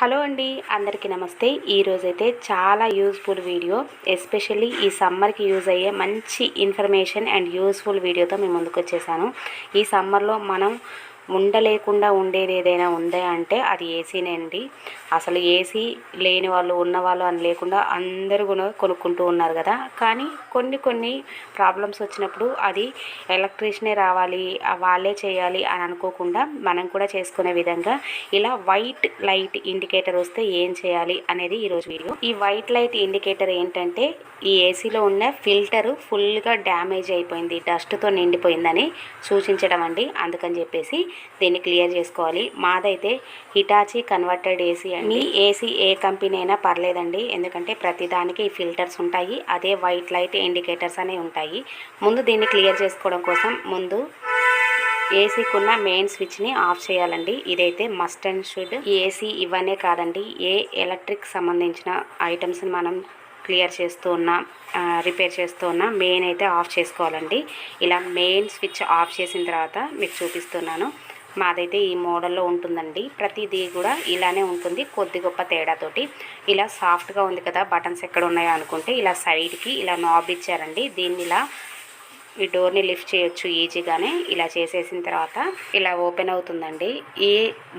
Hello అండి అందరికీ నమస్తే. ఈరోజైతే చాలా యూస్ఫుల్ వీడియో ఎస్పెషల్లీ ఈ సమ్మర్కి యూజ్ అయ్యే మంచి ఇన్ఫర్మేషన్ అండ్ యూస్ఫుల్ వీడియోతో మేము ముందుకు వచ్చేసాను ఈ సమ్మర్లో మనం ఉండ లేకుండా ఉండేది ఏదైనా ఉందా అంటే అది ఏసీనే అండి. అసలు ఏసీ లేని వాళ్ళు ఉన్న వాళ్ళు అని లేకుండా అందరూ కూడా కొనుక్కుంటూ ఉన్నారు కదా. కానీ కొన్ని కొన్ని ప్రాబ్లమ్స్ వచ్చినప్పుడు అది ఎలక్ట్రీషియనే రావాలి వాళ్ళే చేయాలి అని అనుకోకుండా మనం కూడా చేసుకునే విధంగా ఇలా వైట్ లైట్ ఇండికేటర్ వస్తే ఏం చేయాలి అనేది ఈరోజు వీడియో ఈ వైట్ లైట్ ఇండికేటర్ ఏంటంటే ఈ ఏసీలో ఉన్న ఫిల్టర్ ఫుల్గా డ్యామేజ్ అయిపోయింది డస్ట్తో నిండిపోయిందని సూచించడం అండి. అందుకని చెప్పేసి దీన్ని క్లియర్ చేసుకోవాలి. మాదైతే హిటాచి కన్వర్టెడ్ ఏసీ అండి. ఏసీ ఏ కంపెనీ అయినా పర్లేదండి. ఎందుకంటే ప్రతిదానికి ఫిల్టర్స్ ఉంటాయి. అదే వైట్ లైట్ ఇండికేటర్స్ అనేవి ఉంటాయి. ముందు దీన్ని క్లియర్ చేసుకోవడం కోసం ముందు ఏసీకి ఉన్న మెయిన్ స్విచ్ని ఆఫ్ చేయాలండి. ఇదైతే మస్ట్ అండ్ షుడ్. ఏసీ ఇవన్నీ కాదండి. ఏ ఎలక్ట్రిక్ సంబంధించిన ఐటమ్స్ని మనం క్లియర్ చేస్తూ ఉన్నా రిపేర్ చేస్తూ ఉన్నా మెయిన్ అయితే ఆఫ్ చేసుకోవాలండి. ఇలా మెయిన్ స్విచ్ ఆఫ్ చేసిన తర్వాత మీకు చూపిస్తున్నాను. మాదైతే ఈ మోడల్లో ఉంటుందండి. ప్రతిదీ కూడా ఇలానే ఉంటుంది. కొద్ది గొప్ప తేడాతోటి ఇలా సాఫ్ట్గా ఉంది కదా బటన్స్ ఎక్కడ ఉన్నాయో అనుకుంటే ఇలా సైడ్కి ఇలా నాబ్ ఇచ్చారండి. దీన్ని ఇలా ఈ డోర్ని లిఫ్ట్ చేయొచ్చు ఈజీగానే. ఇలా చేసేసిన తర్వాత ఇలా ఓపెన్ అవుతుందండి. ఈ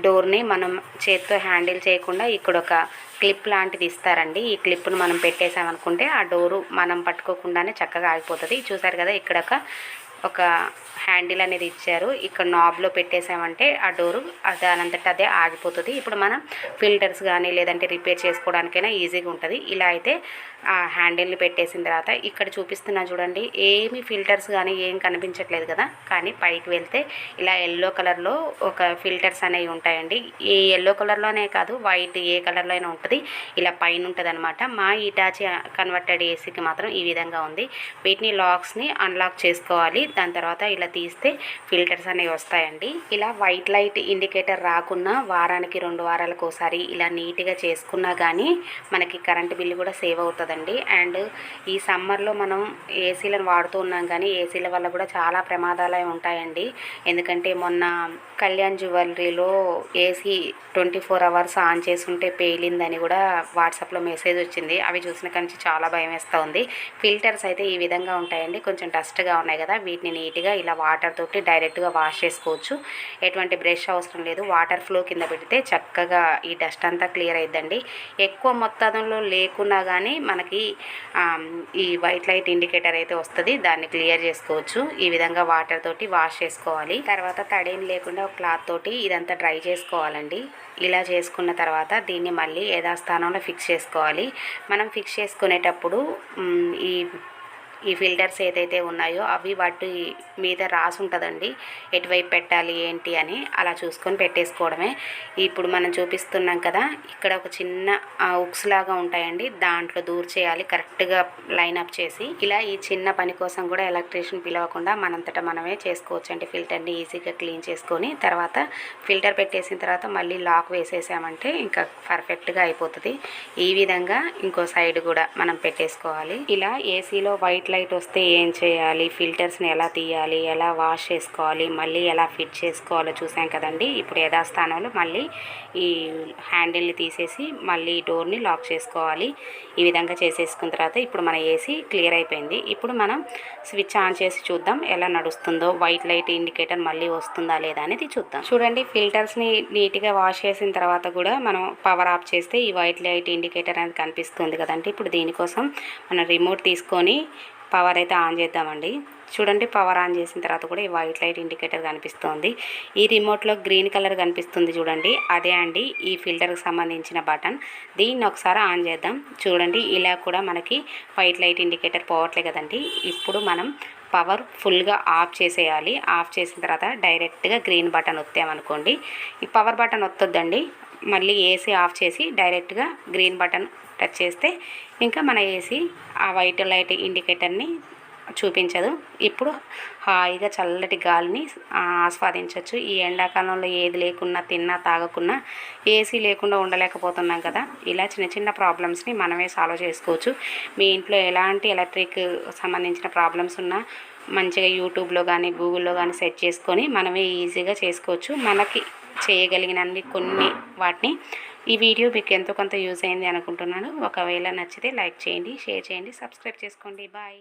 డోర్ని మనం చేత్తో హ్యాండిల్ చేయకుండా ఇక్కడ ఒక క్లిప్ లాంటిది ఇస్తారండి. ఈ క్లిప్ను మనం పెట్టేసామనుకుంటే ఆ డోరు మనం పట్టుకోకుండానే చక్కగా ఆగిపోతుంది. చూసారు కదా ఇక్కడ ఒక ఒక హ్యాండిల్ అనేది ఇచ్చారు. ఇక్కడ నాబ్లో పెట్టేసామంటే ఆ డోరు అది దానంతట అదే ఆగిపోతుంది. ఇప్పుడు మనం ఫిల్టర్స్ కానీ లేదంటే రిపేర్ చేసుకోవడానికైనా ఈజీగా ఉంటుంది. ఇలా అయితే ఆ హ్యాండిల్ని పెట్టేసిన తర్వాత ఇక్కడ చూపిస్తున్నా చూడండి ఏమి ఫిల్టర్స్ కానీ ఏం కనిపించట్లేదు కదా. కానీ పైకి వెళ్తే ఇలా ఎల్లో కలర్లో ఒక ఫిల్టర్స్ అనేవి ఉంటాయండి. ఈ ఎల్లో కలర్లోనే కాదు వైట్ ఏ కలర్లో అయినా ఉంటుంది. ఇలా పైన ఉంటుంది అనమాట మా ఇటాచి కన్వర్టెడ్ ఏసీకి మాత్రం ఈ విధంగా ఉంది. వీటిని లాక్స్ని అన్లాక్ చేసుకోవాలి. దాని తర్వాత ఇలా తీస్తే ఫిల్టర్స్ అనేవి వస్తాయండి. ఇలా వైట్ లైట్ ఇండికేటర్ రాకున్నా వారానికి రెండు వారాలకు ఒకసారి ఇలా నీట్గా చేసుకున్నా కానీ మనకి కరెంట్ బిల్లు కూడా సేవ్ అవుతుందండి. అండ్ ఈ సమ్మర్లో మనం ఏసీలను వాడుతూ ఉన్నాం కానీ ఏసీల వల్ల కూడా చాలా ప్రమాదాలు అయి ఉంటాయండి. ఎందుకంటే మొన్న Kalyan జ్యువెలరీలో AC twenty four hours on చేసుంటే పేలిందని కూడా వాట్సాప్లో మెసేజ్ వచ్చింది. అవి చూసిన కానీ చాలా భయం వేస్తూ ఉంది. ఫిల్టర్స్ అయితే ఈ విధంగా ఉంటాయండి. కొంచెం డస్ట్గా ఉన్నాయి కదా వీటిని నీట్గా ఇలా వాటర్ తోటి డైరెక్ట్గా వాష్ చేసుకోవచ్చు. ఎటువంటి బ్రష్ అవసరం లేదు. వాటర్ ఫ్లో కింద పెడితే చక్కగా ఈ డస్ట్ అంతా క్లియర్ అయిద్దండి. ఎక్కువ మొత్తంలో లేకున్నా కానీ మనకి ఈ వైట్ లైట్ ఇండికేటర్ అయితే వస్తుంది. దాన్ని క్లియర్ చేసుకోవచ్చు. ఈ విధంగా వాటర్ తోటి వాష్ చేసుకోవాలి. తర్వాత తడేం లేకుండా ఒక క్లాత్ తోటి ఇదంతా డ్రై చేసుకోవాలండి. ఇలా చేసుకున్న తర్వాత దీన్ని మళ్ళీ యథాస్థానంలో ఫిక్స్ చేసుకోవాలి. మనం ఫిక్స్ చేసుకునేటప్పుడు ఈ ఈ ఫిల్టర్స్ ఏదైతే ఉన్నాయో అవి వాటి మీద రాసి ఉంటుందండి. ఎటువైపు పెట్టాలి ఏంటి అని అలా చూసుకొని పెట్టేసుకోవడమే. ఇప్పుడు మనం చూపిస్తున్నాం కదా ఇక్కడ ఒక చిన్న ఉక్స్ లాగా ఉంటాయండి. దాంట్లో దూర్ చేయాలి కరెక్ట్గా లైన్ అప్ చేసి. ఇలా ఈ చిన్న పని కోసం కూడా ఎలక్ట్రీషియన్ పిలవకుండా మనంతటా మనమే చేసుకోవచ్చు అండి ఫిల్టర్ని ఈజీగా క్లీన్ చేసుకొని. తర్వాత ఫిల్టర్ పెట్టేసిన తర్వాత మళ్ళీ లాక్ వేసేసామంటే ఇంకా పర్ఫెక్ట్గా అయిపోతుంది. ఈ విధంగా ఇంకో సైడ్ కూడా మనం పెట్టేసుకోవాలి. ఇలా ఏసీలో వైట్ లైట్ వస్తే ఏం చేయాలి? ఫిల్టర్స్ని ఎలా తీయాలి? ఎలా వాష్ చేసుకోవాలి? మళ్ళీ ఎలా ఫిట్ చేసుకోవాలో చూసాం కదండి. ఇప్పుడు యథాస్థానంలో మళ్ళీ ఈ హ్యాండిల్ని తీసేసి మళ్ళీ డోర్ని లాక్ చేసుకోవాలి. ఈ విధంగా చేసేసుకున్న తర్వాత ఇప్పుడు మన ఏసీ క్లియర్ అయిపోయింది. ఇప్పుడు మనం స్విచ్ ఆన్ చేసి చూద్దాం ఎలా నడుస్తుందో. వైట్ లైట్ ఇండికేటర్ మళ్ళీ వస్తుందా లేదా అనేది చూద్దాం. చూడండి ఫిల్టర్స్ని నీట్గా వాష్ చేసిన తర్వాత కూడా మనం పవర్ ఆఫ్ చేస్తే ఈ వైట్ లైట్ ఇండికేటర్ అనేది కనిపిస్తుంది కదండి. ఇప్పుడు దీనికోసం మనం రిమోట్ తీసుకొని పవర్ అయితే ఆన్ చేద్దామండి. చూడండి పవర్ ఆన్ చేసిన తర్వాత కూడా ఈ వైట్ లైట్ ఇండికేటర్ కనిపిస్తుంది. ఈ రిమోట్లో గ్రీన్ కలర్ కనిపిస్తుంది చూడండి. అదే అండి ఈ ఫిల్టర్కి సంబంధించిన బటన్. దీన్ని ఒకసారి ఆన్ చేద్దాం. చూడండి ఇలా కూడా మనకి వైట్ లైట్ ఇండికేటర్ పోవట్లే కదండి. ఇప్పుడు మనం పవర్ ఫుల్గా ఆఫ్ చేసేయాలి. ఆఫ్ చేసిన తర్వాత డైరెక్ట్గా గ్రీన్ బటన్ వస్తామనుకోండి ఈ పవర్ బటన్ వస్తుందండి మళ్ళీ ఏసీ ఆఫ్ చేసి డైరెక్ట్గా గ్రీన్ బటన్ టచ్ చేస్తే ఇంకా మన ఏసీ ఆ వైట్ లైట్ ఇండికేటర్ని చూపించదు. ఇప్పుడు హాయిగా చల్లటి గాలిని ఆస్వాదించవచ్చు ఈ ఎండాకాలంలో ఏది లేకున్నా తిన్నా తాగకున్నా ఏసీ లేకుండా ఉండలేకపోతున్నాం కదా. ఇలా చిన్న చిన్న ప్రాబ్లమ్స్ని మనమే సాల్వ్ చేసుకోవచ్చు. మీ ఇంట్లో ఎలాంటి ఎలక్ట్రిక్ సంబంధించిన ప్రాబ్లమ్స్ ఉన్నా మంచిగా యూట్యూబ్లో కానీ గూగుల్లో కానీ సెర్చ్ చేసుకొని మనమే ఈజీగా చేసుకోవచ్చు. మనకి చేయగలిగినన్ని కొన్ని వాటిని. ఈ వీడియో మీకు ఎంతో కొంత యూజ్ అయింది అనుకుంటున్నాను. ఒకవేళ నచ్చితే లైక్ చేయండి షేర్ చేయండి సబ్స్క్రైబ్ చేసుకోండి. బాయ్.